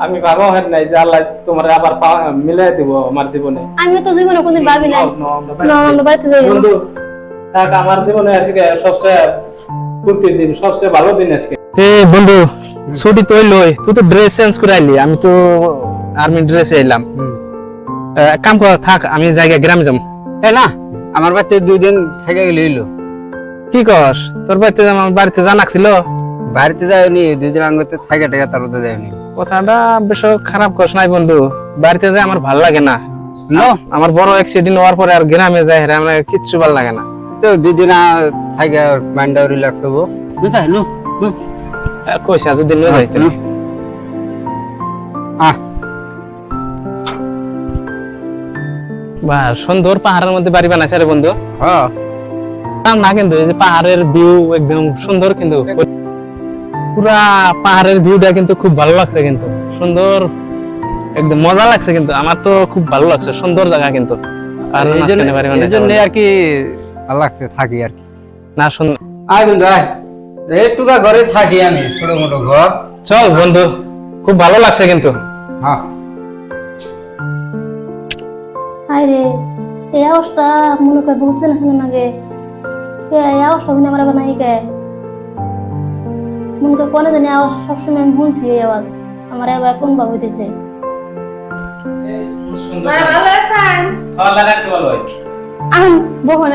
আমি ভাবা হয় নাই যে আল্লাহ তোমার আবার পা- মিলাই দিব আমার জীবনে। আমি তো জীবনে কোনদিন ভাবি নাই। বন্ধু থাক আমার জীবনে আজকে সবচেয়ে ফুর্তির দিন সবচেয়ে ভালো দিন আজকে। এ বন্ধু ছুটি তো লই তুই তো ড্রেস চেঞ্জ করে আইলি আমি তো আর্মি ড্রেসে এলাম। কাম কর থাক আমি জায়গা গ্রামে যাম। এ না আমার বাড়িতে দুই দিন থেকে গেলে হইল। কি কর তোর বাড়িতে আমার বাড়িতে জানাকছিল বাড়িতে যাইনি দুই দিন আঙ্গতে থাকে টাকা তার মধ্যে যাইনি কথাটা বেশ খারাপ করছ নাই বন্ধু। বাড়িতে যাই আমার ভালো লাগে না। আমার বড় অ্যাক্সিডেন্ট হওয়ার পরে আর গ্রামে যাই হেরে আমার কিচ্ছু ভালো লাগে না। তো দুই দিন থাকে রিল্যাক্স হব। নু আর যদি নিয়ে যাইতে আহ বা সুন্দর পাহাড়ের মধ্যে বাড়ি বানাইছে রে বন্ধু। হ্যাঁ না কিন্তু এই যে পাহাড়ের ভিউ একদম সুন্দর কিন্তু। পুরা পাহাড়ের ভিউটা কিন্তু খুব ভালো লাগছে কিন্তু। সুন্দর একদম মজা লাগছে কিন্তু। আমার তো খুব ভালো লাগছে সুন্দর জায়গা কিন্তু। আর বন্ধু। আর কি ভালো লাগছে থাকি আর কি। না সুন্দর আয় বন্ধু আয়। ঘরে থাকি আমি ছোট মোটো ঘর। চল বন্ধু খুব ভালো লাগছে কিন্তু। হ্যাঁ। রে এই অবস্থা মনে করে বুঝছে না শুনে কে এই অবস্থা শুনে আমার আবার নাই কে। মনে তো কোনো জানি আওয়াজ সবসময় আমি শুনছি এই আওয়াজ। আমার এবার কোন ভাবে হইতেছে? ভালো আছেন? ভালো ভালো হয় বহুন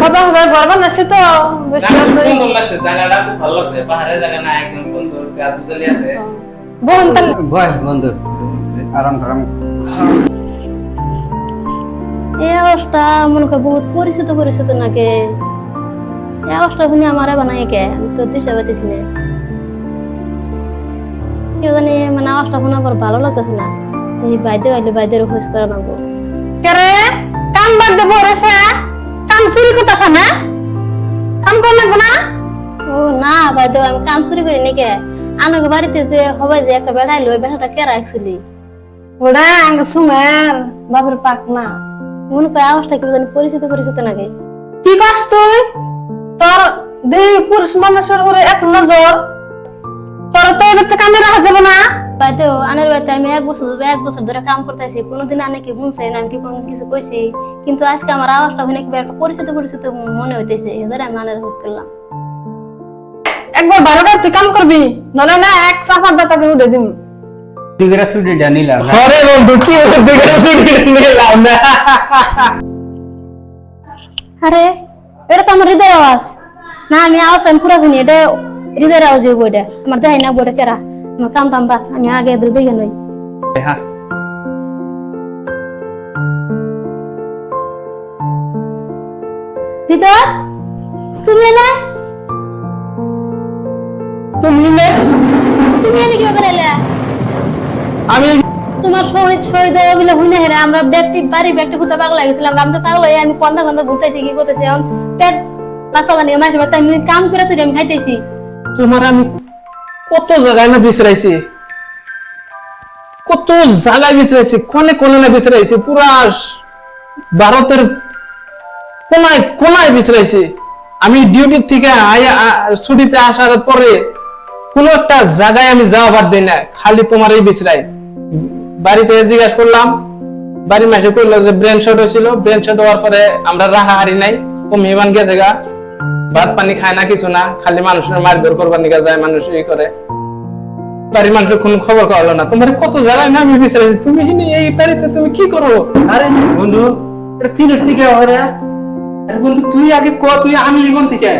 বাবা বাবা ঘর বানাচ্ছে তো বেশ সুন্দর লাগছে জায়গাটা খুব ভালো লাগছে। পাহাড়ের জায়গা না একদম সুন্দর গাছ গুছালি আছে বহুন তাহলে। বয় বন্ধু আরাম টারাম এই অবস্থা মনে করে বহুত পরিচিত পরিচিত নাকি? এই অবস্থা শুনে আমার এবার নাই কে আমি তো দিশা পাইতেছি না কেউ জানি মানে আওয়াজটা শুনে আবার ভালো লাগতেছে না এই বাইদে আইলে বাইদের খোঁজ করে নাগো কেরে কাম বাদ দেবো রেছে কাম চুরি করতেছ না কাম কর লাগবো না? ও না বাইদেও আমি কাম চুরি করি নাকি আনকে বাড়িতে যে হবাই যে একটা বেড়াইলো ওই বেড়াটা কেরা অ্যাকচুয়ালি ওরা আঙ্গ সুমের বাবার পাক না মনে করে আওয়াজটা কেউ জানি পরিচিত পরিচিত নাকি কি করছ তুই? তোর দেহ পুরুষ মানুষের উপরে এত নজর। তোর তো এবার থেকে কামে রাখা যাবে না। বাইদেও আনের বাড়িতে আমি এক বছর এক বছর ধরে কাম করতেছি। কোনোদিন আনে কি আমি কি কোনো কিছু কইছি? কিন্তু আজকে আমার আওয়াজটা শুনে কি একটা পরিচিত পরিচিত মনে হইতেছে। এদের আমি আনের খোঁজ করলাম। একবার ভালো করে তুই কাম করবি নলে না এক চাপার দাতাকে উঠে দিম। দিগরা নিলাম আরে বন্ধু কি নিলাম না? আরে এটা তো আমার হৃদয় আওয়াজ না আমি আওয়াজ আমি পুরা জানি এটা হৃদয়ের আওয়াজ হইব এটা আমার দেখাই না বইটা কেরা আমার কাম টাম বাদ আমি আগে এদের দিকে নই হ্যাঁ হৃদয় তুমি এলে তুমি নে তুমি এলে কি করে এলে আমি তোমার শহীদ শহীদ বলে হইনা হেরে আমরা ব্যক্তি বাড়ি ব্যক্তি খুঁজতে পাগল গেছিলাম। আমি তো পাগল আমি কন্দা কন্দা ঘুরতেছি, কি করতেছি এখন? পেট বাসা বানিয়ে মাসে আমি কাম করে তুই আমি খাইতেছি। তোমার আমি কত জায়গায় না বিছরাইছি? কত জায়গায় বিছরাইছি? কোনে কোনে না বিছরাইছি? পুরা ভারতের কোনায় কোনায় বিছরাইছি। আমি ডিউটি থেকে ছুটিতে আসার পরে কোন একটা জায়গায় আমি যাওয়া বাদ দিই না। খালি তোমার এই বিছরাই। বাড়িতে জিজ্ঞাসা করলাম বাড়ির মাসে কইলো যে ব্রেন শট হয়েছিল। ব্রেন শট হওয়ার পরে আমরা রাহা হারি নাই, ও মেহমান গেছে গা। ভাত পানি খায় না কিছু না, খালি মানুষের মারধর করবার নিকা যায়, মানুষ ই করে। বাড়ির খবর পাওয়ালো না। তোমার কত জায়গায় না আমি বিচারেছি তুমি এই বাড়িতে তুমি কি করো? আরে বন্ধু, এটা চিনিস বন্ধু, তুই আগে ক, তুই আনলি কোন থেকে?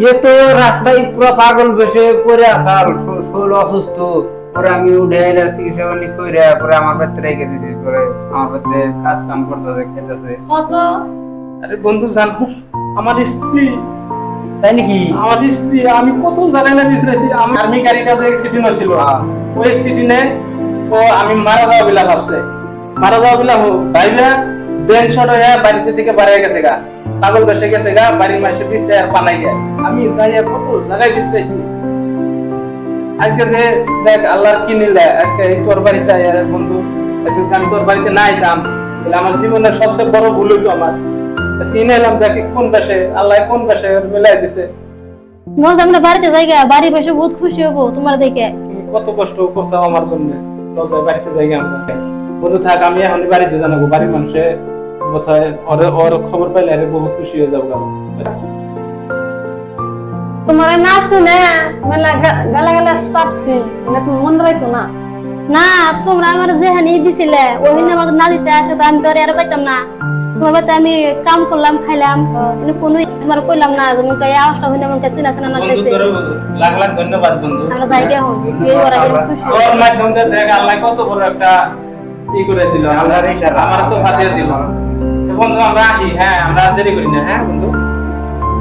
ইয়ে তো রাস্তায় পুরো পাগল বসে পড়ে আসার শরীর অসুস্থ। পরে আমি উঠে এনে চিকিৎসা পানি করে পরে আমার বাড়িতে রেখে দিছি পরে আমার বাড়িতে কাজ কাম করতেছে খেতেছে। কত? আরে বন্ধু জানো আমার স্ত্রী। তাই নাকি? আমার স্ত্রী আমি কত না বিছরাইছি আমি আর্মি গাড়ির কাছে অ্যাক্সিডেন্ট হয়েছিল। ওই অ্যাক্সিডেন্টে ও আমি মারা যাওয়া বিলা ভাবছে। মারা যাওয়া বিলা ভাইবা ব্রেন শট হয়ে বাড়িতে থেকে বাড়ি গেছে গা। পাগল বসে গেছে গা বাড়ির মাসে বিছরে আর পালাই গে আমি যাই আর কত জায়গায় বিছরাইছি আজকে যে দেখ আল্লাহর কি নিলে আজকে এই তোর বাড়িতে বন্ধু আজকে আমি তোর বাড়িতে না আইতাম তাহলে আমার জীবনের সবচেয়ে বড় ভুল হইতো আমার। আজকে ইনে এলাম দেখি কোন পাশে আল্লাহ কোন পাশে মিলাই দিছে। আমরা বাড়িতে যাই বাড়ি বসে বহুত খুশি হব তোমার দেখে। তুমি কত কষ্ট করছ আমার জন্য লজ্জায় বাড়িতে যাই আমরা। বন্ধু থাক আমি এখন বাড়িতে জানাব বাড়ির মানুষে কোথায় ওর খবর পাইলে বহুত খুশি হয়ে যাব তোমার না শুনে মেলা গালা গালা পারছি মানে তুমি মনে রাখো না। না তোমরা আমার যেখানে দিছিলে ওখানে আমার না দিতে আসে তো আমি তো আর পাইতাম না। তোমার আমি কাম করলাম খাইলাম কিন্তু কোনো আমার কইলাম না যেমন কই আওয়াজটা হইলে আমার কাছে না না তোর লাখ লাখ ধন্যবাদ বন্ধু। আমরা জায়গা হই করা গেলে খুশি। ওর মাধ্যমে দেখ আল্লাহ কত বড় একটা ই করে দিল। আল্লাহর ইশারা আমার তো ফাটিয়ে দিল। বন্ধু আমরা আহি হ্যাঁ আমরা দেরি করি না হ্যাঁ বন্ধু?